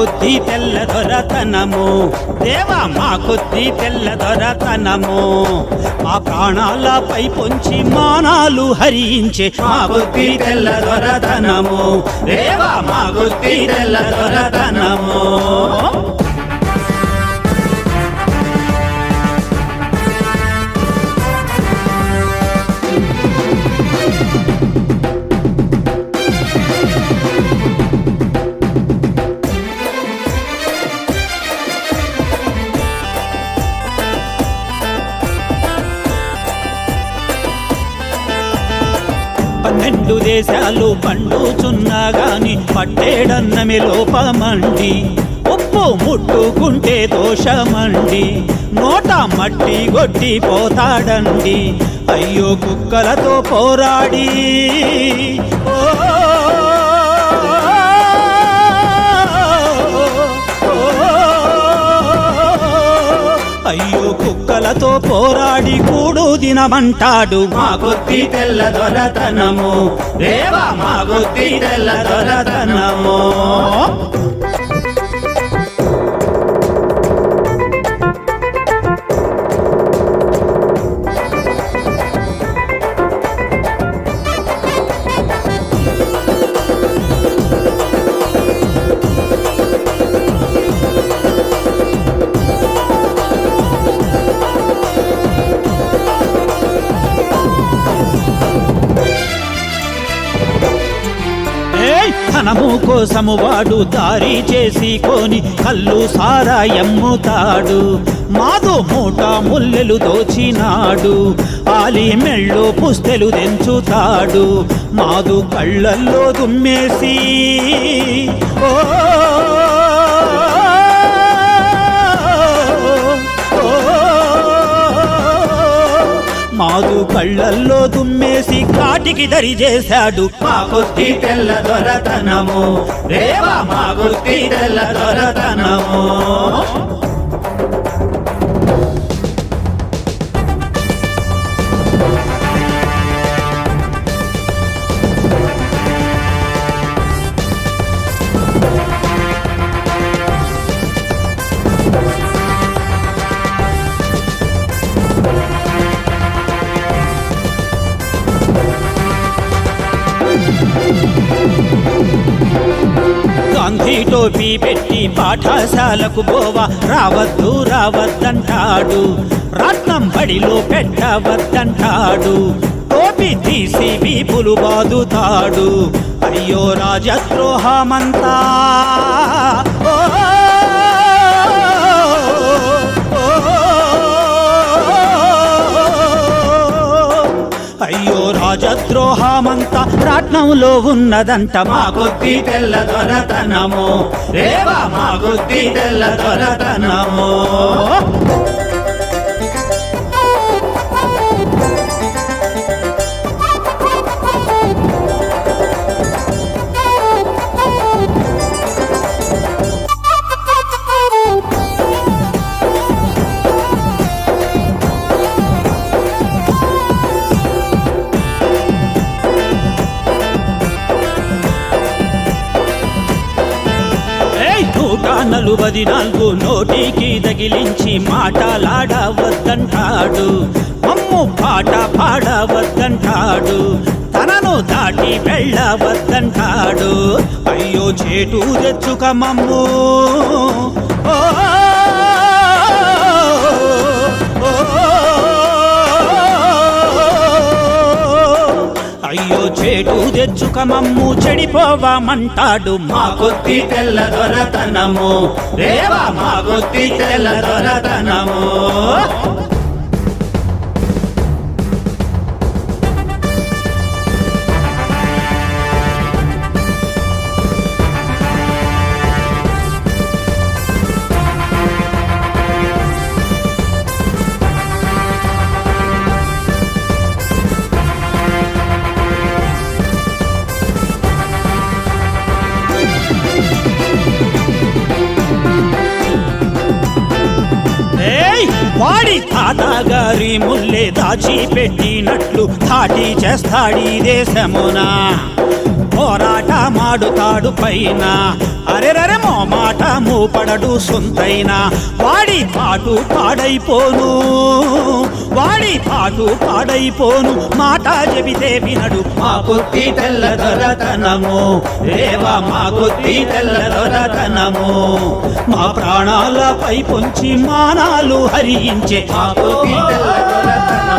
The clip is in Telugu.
కొద్ది తెల్ల దొరతనము. దేవా మా కొద్ది తెల్ల దొరతనము. మా ప్రాణాలపై పొంచి మానాలు హరించే మా కొద్ది తెల్ల దొరతనము. దేవా మా కొద్ది తెల్ల దొరతనము. పన్నెండు దేశాలు పండుచున్నా గాని పట్టేడన్నమి లోపమండి. ఉప్పు ముట్టుకుంటే దోషమండి. నోట మట్టి కొట్టి పోతాడండి. అయ్యో కుక్కలతో పోరాడి. ఓ పోరాడి కూడు దినమంటాడు. మా కొద్ది తెల్ల దొరతనము. రేవా మా కొద్ది తెల్ల దొరతనము. ధనము కోసము వాడు దారి చేసి కొని కళ్ళు సారా ఎమ్ముతాడు. మాదు మూట ముల్లెలు దోచినాడు. ఆలి మెళ్ళు పుస్తెలు దెంచుతాడు మాదు కళ్ళల్లో దుమ్మేసి ఓ మాదు కళ్ళల్లో తుమ్మేసి కాటికి దరి చేశాడు. మా కొద్ది తెల్ల దొరతనము. రేవా మా కొద్ది తెల్ల దొరతనము. టోపీ పెట్టి పాఠశాలకు పోవా. రావద్దు రావద్దంటాడు. రత్నం బడిలో పెట్టవద్దంటాడు. టోపీ తీసి వీపులు బాదుతాడు. అయ్యో రాజద్రోహమంతా. ద్రోహమంత రాట్నంలో ఉన్నదంట. మా కొద్ది తెల్ల దొరతనము. రేవా మా కొద్ది తెల్ల దొరతనము. నలువది నలుబది నాలుగు నోటికి తగిలించి మాటలాడవద్దంటాడు. అమ్ము పాట పాడవద్దంటాడు. తనను దాటి వెళ్ళవద్దంటాడు. అయ్యో చేటు తెచ్చుక మమ్ము. ఓ, అయ్యో చేటు తెచ్చుక మమ్ము చెడిపోవామంటాడు. మా కొద్ది తెల్ల దొరతనము. రేవా మా కొద్ది తెల్ల దొరతనము. వాడి తాత గారి ముల్లే దాచి పెట్టినట్లు దాటి చేస్తాడీ దేశమునా. పోరాట మాడుతాడు పైన. అరెరరె మాట మూపడడు సొంతైన. వాడి పాటు పాడైపోను. వాడి పాటు పాడైపోను. మాట చెబితే వినడు. మా కొద్ది తెల్ల దొరతనము. రేవా మా కొద్ది తెల్ల దొరతనము. మా ప్రాణాలపై పొంచి మానాలు హరించే మా కొద్ది తెల్ల దొరతనము.